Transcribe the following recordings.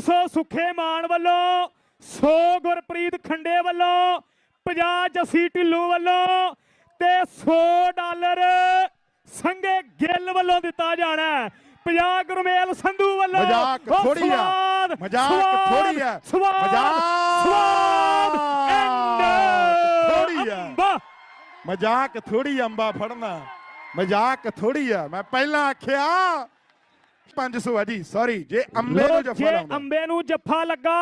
ਸੁੱਖੇ ਮਾਨ ਵੱਲੋਂ 100 ਗੁਰਪ੍ਰੀਤ ਖੰਡੇ ਵੱਲੋਂ 50 ਜੱਸੀ ਢਿੱਲੋਂ ਵੱਲੋਂ ਤੇ 100 ਡਾਲਰ ਸੰਗੇ ਗਿੱਲ ਵੱਲੋਂ ਦਿੱਤਾ ਜਾਣਾ ਹੈ 50 ਗੁਰਮੇਲ ਸੰਧੂ ਵੱਲੋਂ ਮਜ਼ਾਕ ਥੋੜ੍ਹੀ ਆ। ਮਜ਼ਾਕ ਥੋੜ੍ਹੀ ਆ। ਮਜ਼ਾਕ ਸਵਾਦ ਐਂਡ ਥੋੜ੍ਹੀ ਆ। ਮਜ਼ਾਕ ਥੋੜੀ ਅੰਬਾ ਫੜਨਾ ਮਜ਼ਾਕ ਥੋੜੀ ਆ ਮੈਂ ਪਹਿਲਾਂ ਆਖਿਆ 500 ਆ ਜੀ ਸੌਰੀ ਜੇ ਅੰਬੇ ਨੂੰ ਜੱਫਾ ਜੇ ਲਾਉਂਦਾ। ਅੰਬੇ ਨੂੰ ਜੱਫਾ ਲੱਗਾ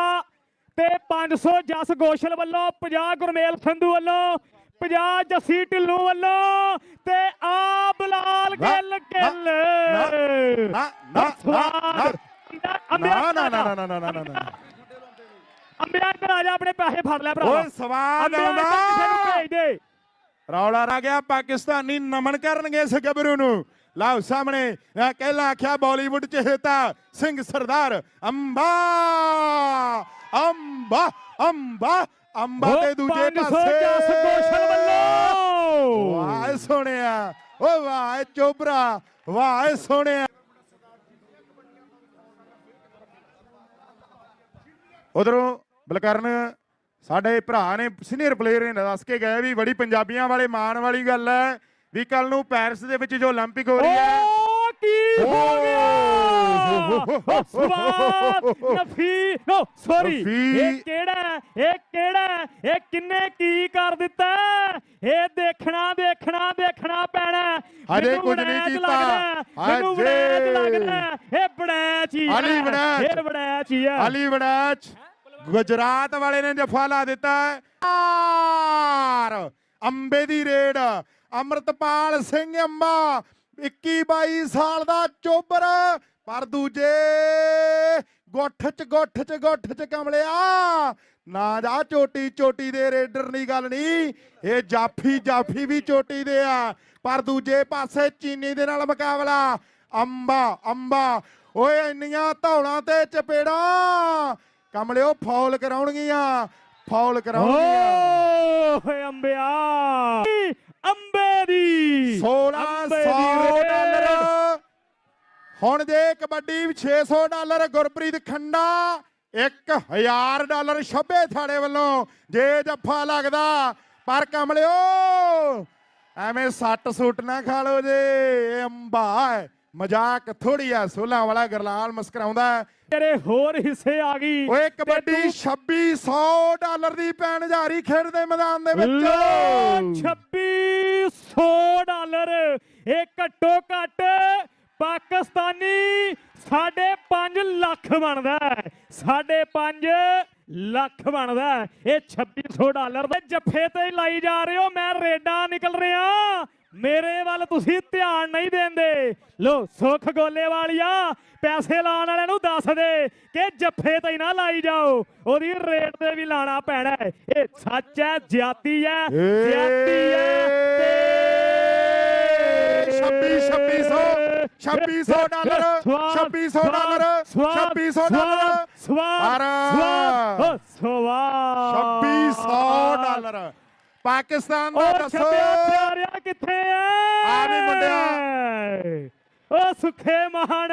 ਤੇ 500 ਜਸ ਗੋਸ਼ਲ ਵੱਲੋਂ 50 ਗੁਰਮੇਲ ਸੰਧੂ ਵੱਲੋਂ 50 ਜੱਸੀ ਢਿੱਲੋਂ ਵੱਲੋਂ ਤੇ ਆ ਬਲਾਲ ਗਿੱਲ ਗਿੱਲ। ਨਾ, ਨਾ, ਨਾ, ਸਵਾਦ। ਨਾ, ਅੰਬਿਆ ਨਾ ਨਾ ਨਾ ਨਾ ਨਾ ਨਾ ਨਾ ਨਾ ਅੰਬਿਆ ਇੱਧਰ ਆ ਜਾ ਆਪਣੇ ਪੈਸੇ ਫੜ ਲੈ ਭਰਾ ਓਏ ਸਵਾਦ ਕਿਸੇ ਨੂੰ ਆਉਂਦਾ ਭੇਜ ਦੇ। ਰੌਲਾ ਆ ਗਿਆ ਪਾਕਿਸਤਾਨੀ ਨਮਨ ਕਰਨਗੇ ਇਸ ਗੱਭਰੂ ਨੂੰ। ਲਾਓ ਸਾਹਮਣੇ ਇਹ ਕਹਿਲਾ ਆਖਿਆ ਬਾਲੀਵੁੱਡ ਚ ਹੇਤਾ ਸਿੰਘ ਸਰਦਾਰ ਅੰਬਾ ਅੰਬਾ ਅੰਬਾ ਅੰਬਾ ਤੇ ਦੂਜੇ 500 ਪਾਸੇ। ਜਸ ਗੋਸ਼ਲ ਵੱਲੋਂ। ਵਾਹ ਸੋਹਣਿਆ ਓ ਵਾਹ ਚੋਬਰਾ ਵਾਹ ਸੋਹਣਿਆ। ਉਧਰੋਂ ਬਲਕਰਨ ਸਾਡੇ ਭਰਾ ਨੇ ਸੀਨੀਅਰ ਪਲੇਅਰ ਨੇ ਦੱਸ ਕੇ ਗਏ ਵੀ ਬੜੀ ਪੰਜਾਬੀਆਂ ਵਾਲੇ ਮਾਣ ਵਾਲੀ ਗੱਲ ਹੈ। ਵੀ ਕੱਲ ਨੂੰ ਪੈਰਿਸ ਦੇ ਵਿੱਚ ਜੋ 올림픽 ਹੋ ਰਹੀ ਹੈ ਓ ਕੀ ਹੋ ਗਿਆ ਓ ਸਵਾਦ ਨਫੀ ਨੋ ਸੌਰੀ ਨਫੀ। ਇਹ ਕਿਹੜਾ ਹੈ? ਇਹ ਕਿਹੜਾ ਹੈ? ਇਹ ਕਿੰਨੇ ਕੀ ਕਰ ਦਿੱਤਾ ਹੈ? ਇਹ ਦੇਖਣਾ ਦੇਖਣਾ ਦੇਖਣਾ ਪੈਣਾ ਹੈ। ਹਜੇ ਮੈਨੂੰ ਕੁਝ ਨਹੀਂ ਵੜੈਚ ਕੀਤਾ। ਲੱਗਦਾ ਹੈ, ਮੈਨੂੰ ਹਜੇ। ਵੜੈਚ ਲੱਗਦਾ ਹੈ। ਇਹ ਬੜੈਚ ਹੀ ਹੈ ਅਲੀ ਵੜੈਚ। ਇਹ ਬੜੈਚ ਹੀ ਹੈ ਅਲੀ ਵੜਾਚ ਗੁਜਰਾਤ ਵਾਲੇ ਨੇ ਜਫਾ ਲਾ ਦਿੱਤਾ ਹੈ। ਆਰ ਅੰਬੇ ਦੀ ਰੇਡ ਅਮਰਤਪਾਲ ਸਿੰਘ ਅੰਬਾ 21 22 ਸਾਲ ਦਾ ਚੋਬਰ, ਪਰ ਦੂਜੇ ਗੁੱਠ ਚ ਗੁੱਠ ਚ ਗੁੱਠ ਚ ਕਮਲਿਆ। ਨਾ ਜਾ ਚੋਟੀ ਚੋਟੀ ਦੇ ਰੇਡਰ ਦੀ ਗੱਲ ਨਹੀਂ, ਇਹ ਜਾਫੀ ਜਾਫੀ ਵੀ ਚੋਟੀ ਦੇ ਆ। ਪਰ ਦੂਜੇ ਪਾਸੇ ਚੀਨੀ ਦੇ ਨਾਲ ਮੁਕਾਬਲਾ, ਅੰਬਾ ਅੰਬਾ। ਓਏ, ਇੰਨੀਆਂ ਧੌਲਾਂ ਤੇ ਚਪੇੜਾਂ। ਕਮਲਿਓ, ਫੌਲ ਕਰਾਉਣਗੀਆਂ ਫੌਲ ਕਰਾਉਣਗੀਆਂ। ਓਏ ਅੰਬਿਆ। ਅੰਬੇ ਦੀ। 1600 ਅੰਬੇ ਦੀ ਰੇਡ। ਡਾਲਰ। ਹੁਣ ਜੇ ਕਬੱਡੀ 600 ਡਾਲਰ ਗੁਰਪ੍ਰੀਤ ਖੰਡਾ 1000 ਡਾਲਰ ਛੱਬੇ ਥਾੜੇ ਵੱਲੋਂ ਜੇ ਜੱਫਾ ਲੱਗਦਾ। ਪਰ ਕਮਲਿਓ ਐਵੇਂ ਸੱਟ ਸੁੱਟ ਨਾ ਖਾ ਲੋ ਜੇ ਇਹ ਅੰਬਾ ਹੈ। ਮਜ਼ਾਕ ਥੋੜੀ ਆ ਸੋਲਾਂ ਵਾਲਾ ਗਰਲਾਲ ਮੁਸਕਰਾਉਂਦਾ। ਤੇਰੇ ਹੋਰ ਹਿੱਸੇ ਆ ਗਈ। ਓਏ ਕਬੱਡੀ ਤੂੰ 2600 ਡਾਲਰ ਦੀ ਪੈਣ ਜਾਰੀ ਖੇਡਦੇ ਮੈਦਾਨ ਦੇ ਵਿੱਚ। ਲੋ 2600 ਡਾਲਰ। ਇਹ ਘੱਟੋ ਘੱਟ ਪਾਕਿਸਤਾਨੀ ਸਾਢੇ 5 ਲੱਖ ਬਣਦਾ ਹੈ। ਸਾਢੇ 5 ਲੱਖ ਬਣਦਾ। ਇਹ 2600 ਡਾਲਰ ਦੇ ਜੱਫੇ ਤੇ ਹੀ ਲਾਈ ਜਾ ਰਹੇ ਹੋ। ਮੈਂ ਰੇਡਾਂ ਨਿਕਲ ਰਿਹਾ। ਮੇਰੇ ਵੱਲ ਤੁਸੀਂ ਧਿਆਨ ਨਹੀਂ ਦਿੰਦੇ। ਲੋ ਸੁਖ ਗੋਲੇ ਵਾਲਿਆ ਪੈਸੇ ਲਾਉਣ ਵਾਲਿਆਂ ਨੂੰ ਦੱਸ ਦੇ ਕਿ ਜੱਫੇ ਤੇ ਨਾ ਲਾਈ ਜਾਓ। ਉਹਦੀ ਰੇਟ ਤੇ ਵੀ ਲਾਣਾ ਪੈਣਾ ਇਹ ਸੱਚ ਹੈ ਜਿਆਤੀ ਹੈ ਜਿਆਤੀ ਹੈ ਤੇ 26 2600 2600 ਡਾਲਰ 2600 ਡਾਲਰ 2600 ਡਾਲਰ ਸਵਾਦ ਪਰ ਸਵਾਦ 2600 ਡਾਲਰ। ਪਾਕਿਸਤਾਨ ਦਾ ਦੱਸੋ। ਪਿਆਰਿਆ ਕਿੱਥੇ ਆ ਮੁੰਡਿਆ। ਉਹ ਸੁੱਖੇ ਮਹਾਨ